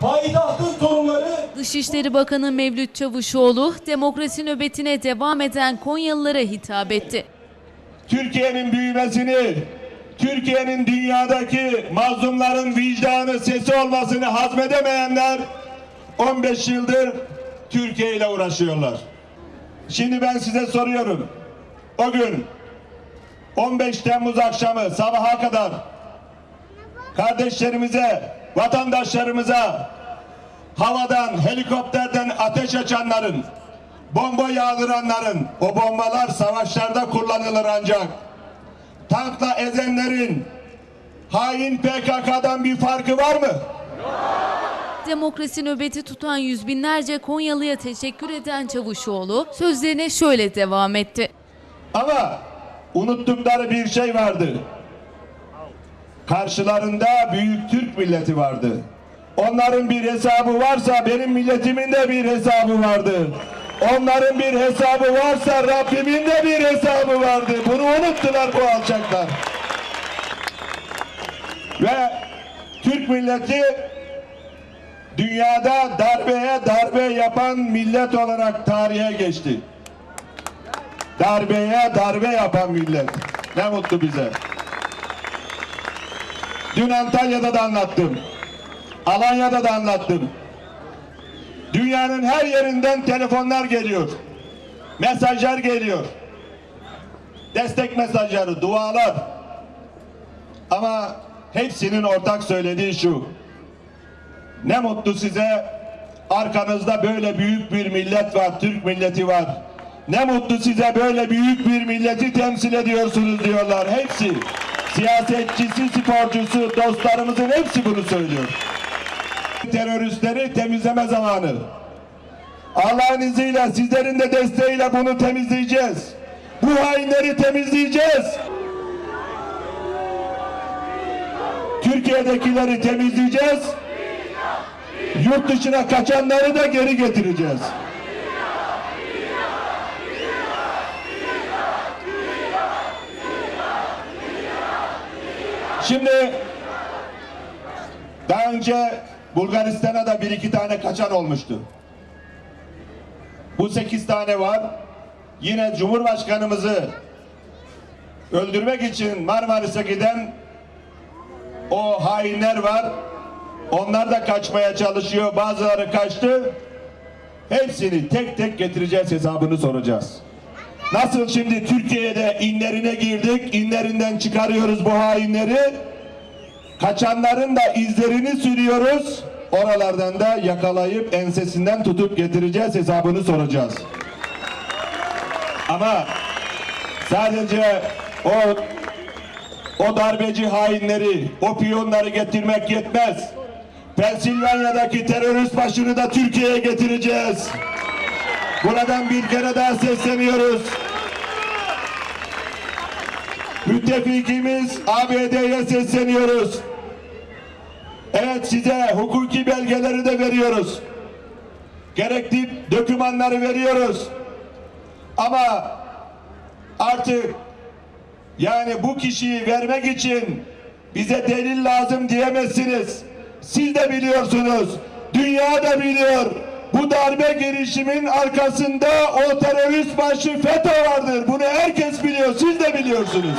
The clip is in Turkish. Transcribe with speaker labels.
Speaker 1: Payitahtın sorunları
Speaker 2: Dışişleri Bakanı Mevlüt Çavuşoğlu demokrasi nöbetine devam eden Konyalılara hitap etti.
Speaker 3: Türkiye'nin büyümesini, Türkiye'nin dünyadaki mazlumların vicdanı, sesi olmasını hazmedemeyenler 15 yıldır Türkiye ile uğraşıyorlar. Şimdi ben size soruyorum. O gün 15 Temmuz akşamı sabaha kadar kardeşlerimize, vatandaşlarımıza havadan, helikopterden ateş açanların, bomba yağdıranların, o bombalar savaşlarda kullanılır ancak. Tankla ezenlerin, hain PKK'dan bir farkı var mı?
Speaker 2: Demokrasi nöbeti tutan yüz binlerce Konyalıya teşekkür eden Çavuşoğlu sözlerine şöyle devam etti.
Speaker 3: Ama unuttukları bir şey vardı. Karşılarında büyük Türk milleti vardı. Onların bir hesabı varsa benim milletimin de bir hesabı vardı. Onların bir hesabı varsa Rabbimin de bir hesabı vardı. Bunu unuttular bu alçaklar. Ve Türk milleti dünyada darbeye darbe yapan millet olarak tarihe geçti. Darbeye darbe yapan millet. Ne mutlu bize. Dün Antalya'da da anlattım. Alanya'da da anlattım. Dünyanın her yerinden telefonlar geliyor. Mesajlar geliyor. Destek mesajları, dualar. Ama hepsinin ortak söylediği şu. Ne mutlu size arkanızda böyle büyük bir millet var, Türk milleti var. Ne mutlu size böyle büyük bir milleti temsil ediyorsunuz diyorlar hepsi. Siyasetçisi, sporcusu, dostlarımızın hepsi bunu söylüyor. Teröristleri temizleme zamanı. Allah'ın izniyle sizlerin de desteğiyle bunu temizleyeceğiz. Bu hainleri temizleyeceğiz. Türkiye'dekileri temizleyeceğiz. Yurt dışına kaçanları da geri getireceğiz. Şimdi daha önce Bulgaristan'a da bir iki tane kaçan olmuştu. Bu sekiz tane var. Yine Cumhurbaşkanımızı öldürmek için Marmaris'e giden o hainler var. Onlar da kaçmaya çalışıyor. Bazıları kaçtı. Hepsini tek tek getireceğiz hesabını soracağız. Nasıl şimdi Türkiye'de inlerine girdik, inlerinden çıkarıyoruz bu hainleri. Kaçanların da izlerini sürüyoruz. Oralardan da yakalayıp ensesinden tutup getireceğiz hesabını soracağız. Ama sadece o o darbeci hainleri, o piyonları getirmek yetmez. Pensilvanya'daki terörist başını da Türkiye'ye getireceğiz. Buradan bir kere daha sesleniyoruz. Müttefikimiz ABD'ye sesleniyoruz. Evet size hukuki belgeleri de veriyoruz. Gerekli dokümanları veriyoruz. Ama artık yani bu kişiyi vermek için bize delil lazım diyemezsiniz. Siz de biliyorsunuz. Dünya da biliyor. Bu darbe girişimin arkasında o terörist başı FETÖ vardır. Bunu herkes biliyor. Siz de biliyorsunuz.